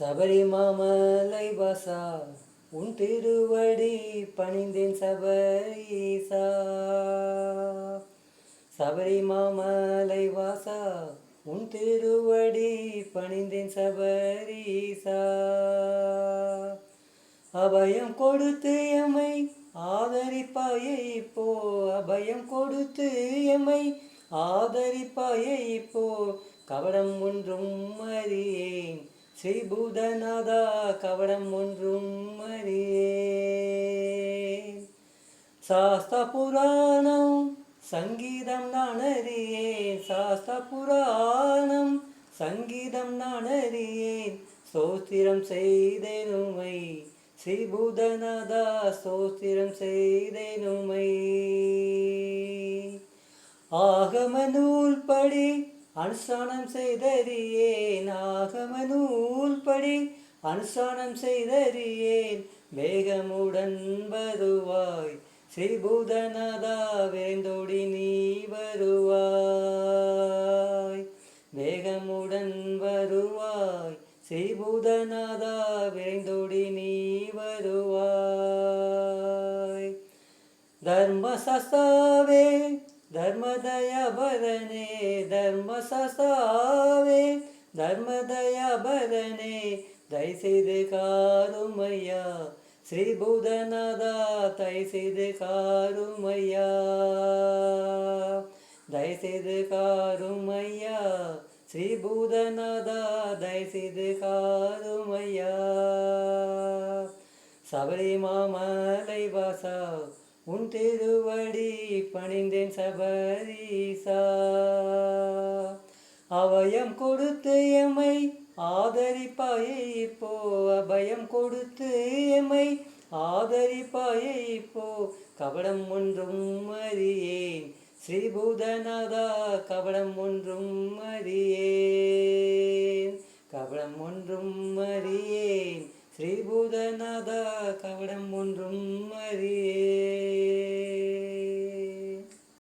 சபரிமாமலை வாசா உன் திருவடி பணிந்தேன் சபரீசா. சபரிமாமலை வாசா உன் திருவடி பணிந்தேன் சபரீசா. அபயம் கொடுத்து எமை ஆதரிப்பாயை இப்போ அபயம் கொடுத்து எமை ஆதரிப்பாயை இப்போ கவடம் ஒன்றும் அறியேன். ஸ்ரீபூதநாதா கவடம் ஒன்றும் அறியேன் சாஸ்தா புராணம் சங்கீதம் நான் அறியேன் சாஸ்தா புராணம் சங்கீதம் நான் அறியேன் ஸ்தோத்திரம் செய்தேனுமை ஸ்ரீபூதநாதா ஸ்தோத்திரம் செய்தேனுமை ஆகம நூல் படி அனுஷ்டானம் செய்தறியேன் ஆகம நூல்படி அனுஷ்டானம் செய்தறியேன் வேகமுடன் வருவாய். ஸ்ரீபூதநாதா விரைந்தோடி நீ வருவாய். வேகமுடன் வருவாய். ஸ்ரீபூதநாதா விரைந்தோடி நீ வருவாய். தர்மசஸ்தாவே தர்மதயபரனே தர்மசஸ்தாவே தர்மதயபரனே தயசெய்து காருமையா ஸ்ரீபூதநாதா தயசெய்து காருமையா தயசெய்து காருமையா ஸ்ரீபூதநாதா தயசெய்து காருமையா சபரிமாமலை வாசா உன் திருவடி பணிந்தேன் சபரீசா. அவயம் கொடுத்து எம்மை ஆதரிப்பாயே இப்போ அபயம் கொடுத்து எம்மை ஆதரிப்பாயே இப்போ கபடம் ஒன்றும் அறியேன். ஸ்ரீபூதநாதா கபடம் ஒன்றும் அறியேன். கபடம் ஒன்றும் அறியேன். ஸ்ரீபூதநாதா கவடம் ஒன்றும் அறியே.